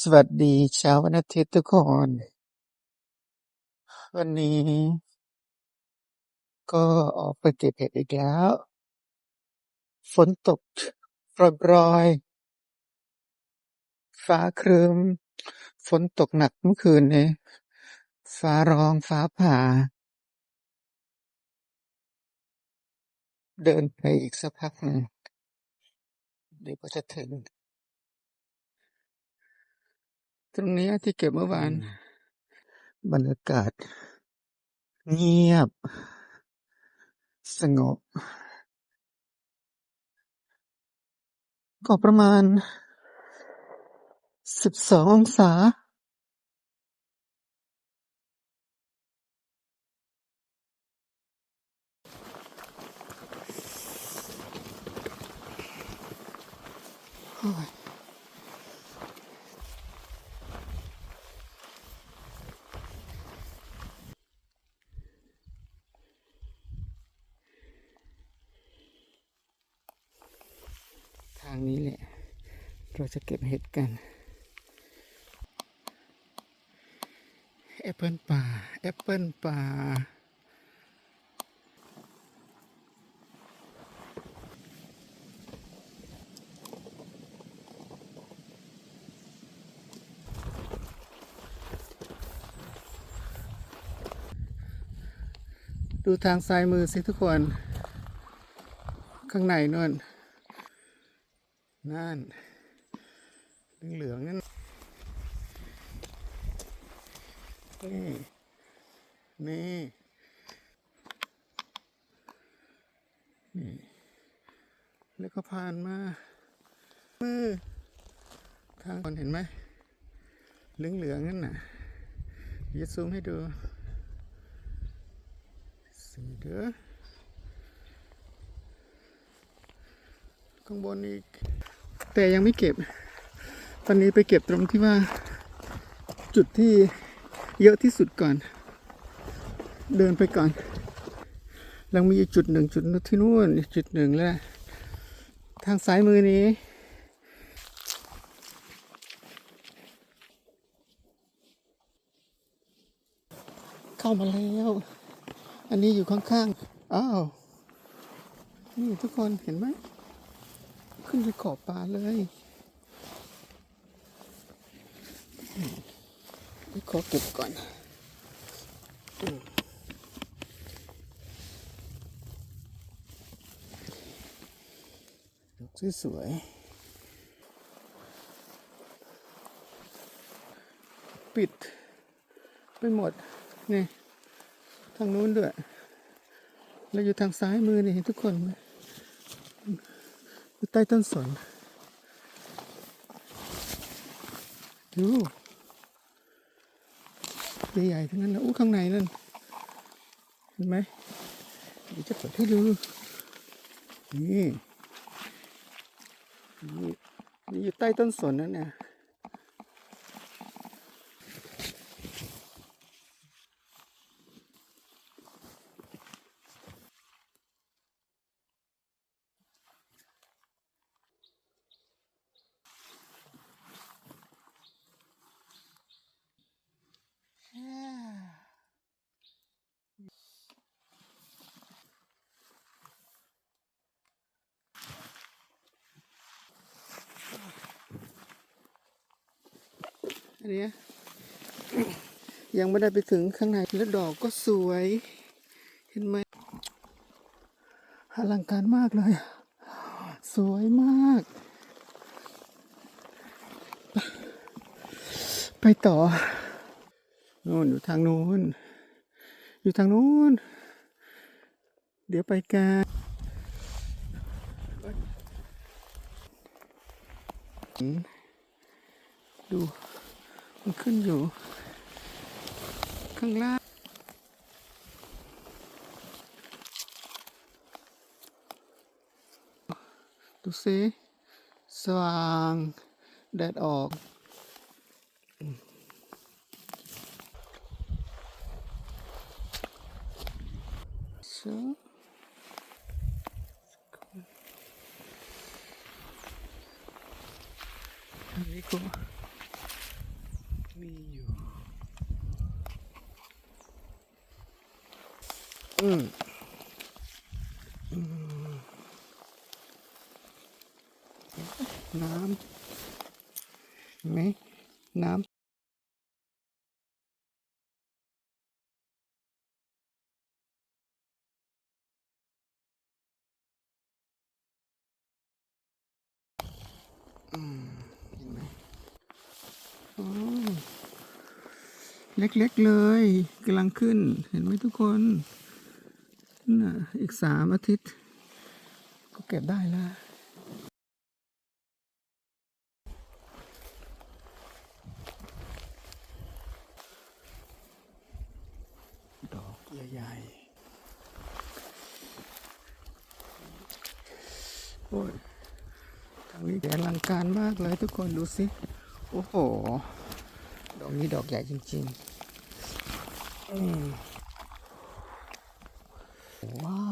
สวัสดีเช้าวันอาทิตย์ทุกคน วันนี้ ก็ออกไปเก็บเห็ดอีกแล้ว ฝนตกโปรยๆฟ้าครึ้ม ฝนตกหนักเมื่อคืนนี้ ฟ้าร้องฟ้าผ่า เดินไปอีกสักพักหนึ่งเดี๋ยวก็จะถึง ตรงนี้ที่เก็บเมื่อวาน บรรยากาศ เงียบ สงบ ก็ประมาณสิบสององศาทางนี้แหละ เราจะเก็บเห็ดกันแอปเปิลป่าแอปเปิลป่าดูทางซ้ายมือสิทุกคน ข้างในนู่นนั่น เหลืองนั่นนี่นี่นี่ แล้วก็ผ่านมามือทางคนเห็นไหมเหลืองๆนั่นน่ะยวจะซูมให้ดูสีเด้อข้างบนอีก แต่ยังไม่เก็บ ตอนนี้ไปเก็บตรงที่ว่าจุดที่เยอะที่สุดก่อน เดินไปก่อนแล้วมีอีกจุดหนึ่งจุดที่นู่นอีกจุดหนึ่งแล้ว ทางซ้ายมือนี้ เข้ามาแล้ว อันนี้อยู่ข้างๆ อ้าว นี่ทุกคนเห็นไหม ขึ้นไปขอบป่าเลยไป ขอเก็บก่อนดอกสวยๆปิด ไปหมด นี่ ทางนู้นด้วยแล้วอยู่ทางซ้ายมือนี่เห็นทุกคนไหมอยู่ใต้ต้นสนดู ใหญ่ๆทั้งนั้นนะอู้ข้างในนั่นเห็นไหมเดี๋ยวจะเปิดให้ดูนี่นี่นี่อยู่ใต้ต้นสนนั่นเนี่ย อันนี้ยังไม่ได้ไปถึงข้างในแล้วดอกก็สวย เห็นไหมอลังการมากเลย สวยมาก ไปต่อโน่นอยู่ทางโน้น อยู่ทางโน้น เดี๋ยวไปกันดู มันขึ้นอยู่ ข้างล่างดูสิสว่างแดดออกชึอันนี้ก็ มีอยู่ อืมน้ำเห็นไหมน้ำอืมเห็นไหมอ๋อเล็กๆเลยกำลังขึ้น เห็นไหมทุกคน นะอีกสามอาทิตย์ ก็เก็บได้แล้วดอกใหญ่ๆโอ้ยทางนี้แอลังการมากเลยทุกคนดูสิ โอ้โห ดอกนี้ดอกใหญ่จริง ๆ อืม ว้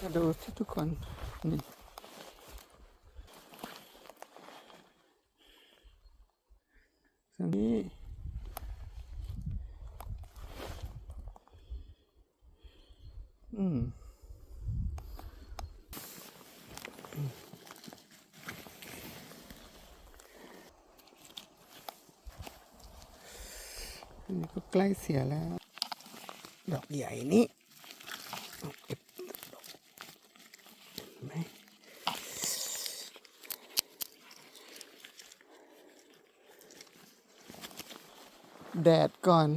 มาดูที่ทุกคนนี่ตรงนี้อืมอันนี้ก็ใกล้เสียแล้ว ดอกใหญ่นี้เก็บดอกเห็นไหม แดดก่อน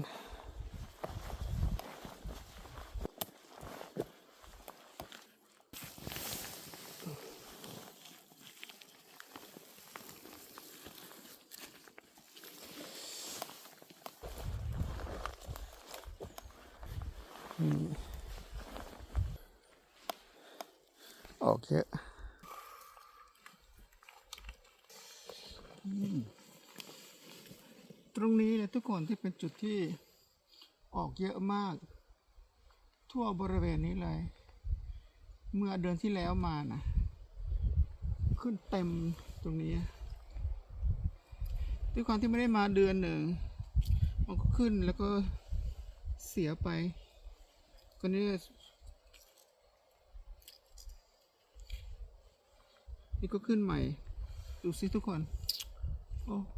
ออกเยอะอืมตรงนี้เลย ทุกคนที่เป็นจุดที่ออกเยอะมาก ทั่วบริเวณนี้เลย เมื่อเดือนที่แล้วมานะขึ้นเต็มตรงนี้ด้วยความที่ไม่ได้มาเดือนหนึ่งมันก็ขึ้นแล้วก็เสียไปก็นี่นี่ก็ขึ้นใหม่ ดูสิทุกคน โอ้โห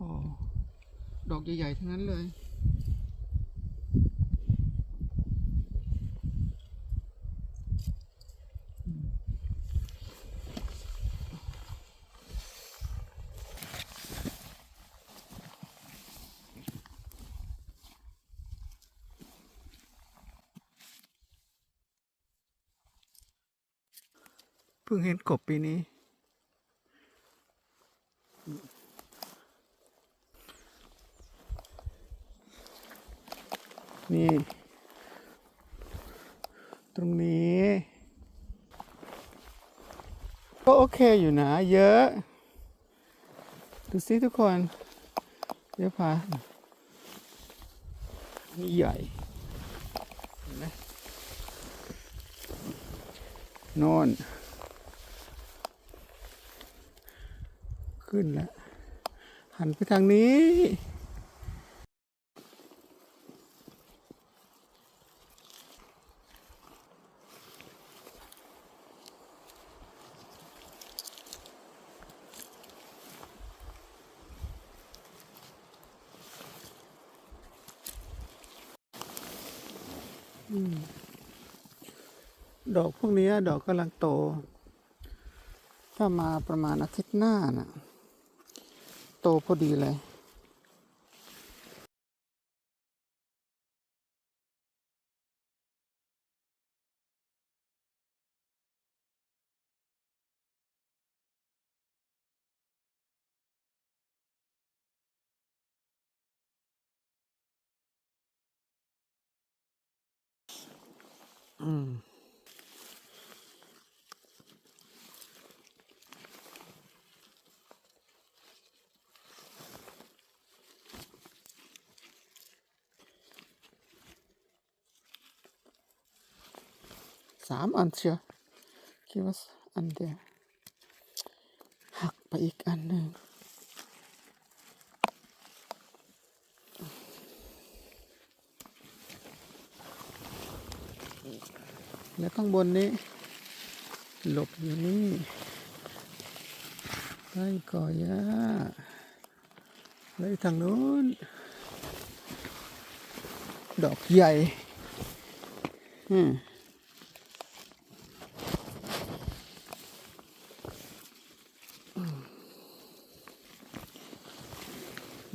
ดอกใหญ่ ๆ ทั้งนั้นเลย เพิ่งเห็นกบปีนี้ นี่ ตรงนี้ ก็โอเคอยู่นะ เยอะ ดูสิทุกคนเดี๋ยวพานี่ใหญ่นไหมโน่นขึ้นแล้ว หันไปทางนี้ ดอกพวกนี้ดอกกำลังโต ถ้ามาประมาณอาทิตย์หน้าน่ะ โตพอดีเลย อืมสามอันเชียวคิดว่าอันเดียวหักไปอีกอันหนึ่ง แล้วข้างบนนี้ หลบอยู่นี่ใกล้ก่อยาเลยทางนู้น ดอกใหญ่ อืม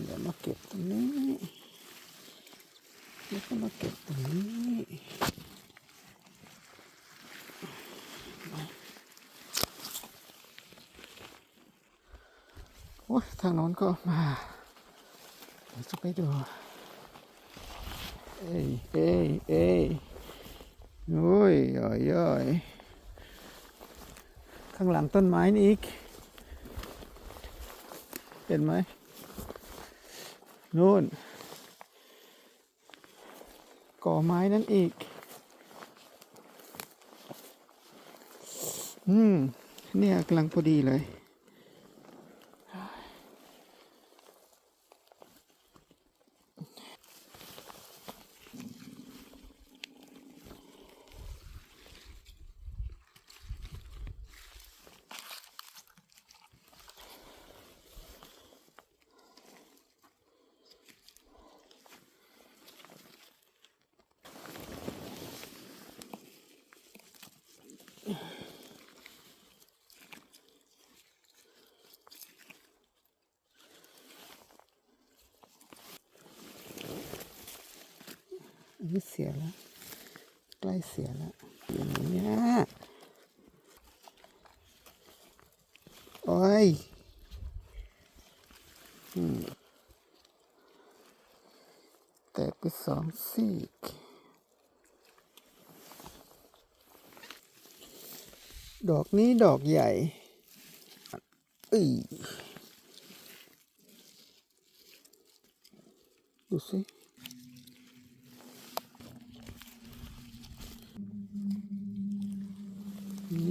เดี๋ยวมาเก็บตรงนี้ แล้วก็มาเก็บตรงนี้ โอ้ยทางโน้นก็มาเดี๋ยวจะไปดู เอ้ยเอ้ยเอ้ยโอ้ยย่อยย่อยข้างหลังต้นไม้นี่อีก เห็นไหมนู่นก่อไม้นั่นอีก อืม เนี่ยกำลังพอดีเลย เสียแล้ว ใกล้เสียแล้วอย่างนี้ยโอ้ยแตกไปสองซีกดอกนี้ดอกใหญ่อีดูสิ เ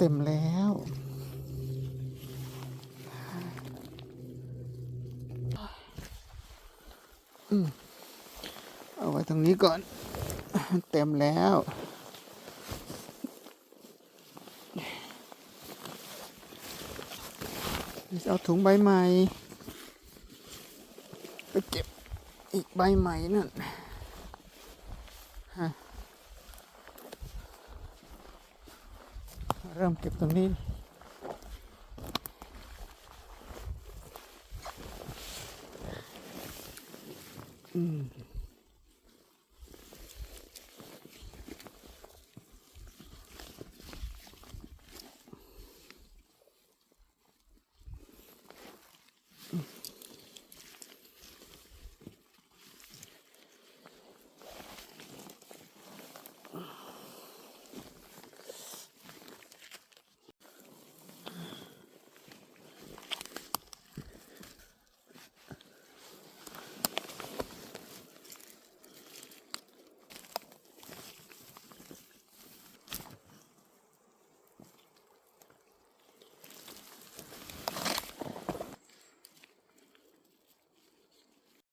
ต็มแล้วอืมเอาไว้ตรงนี้ก่อน เต็มแล้วเอาถุงใบใหม่ไปเก็บ อีก ใบใหม่นั่นเริ่มเก็บตรงนี้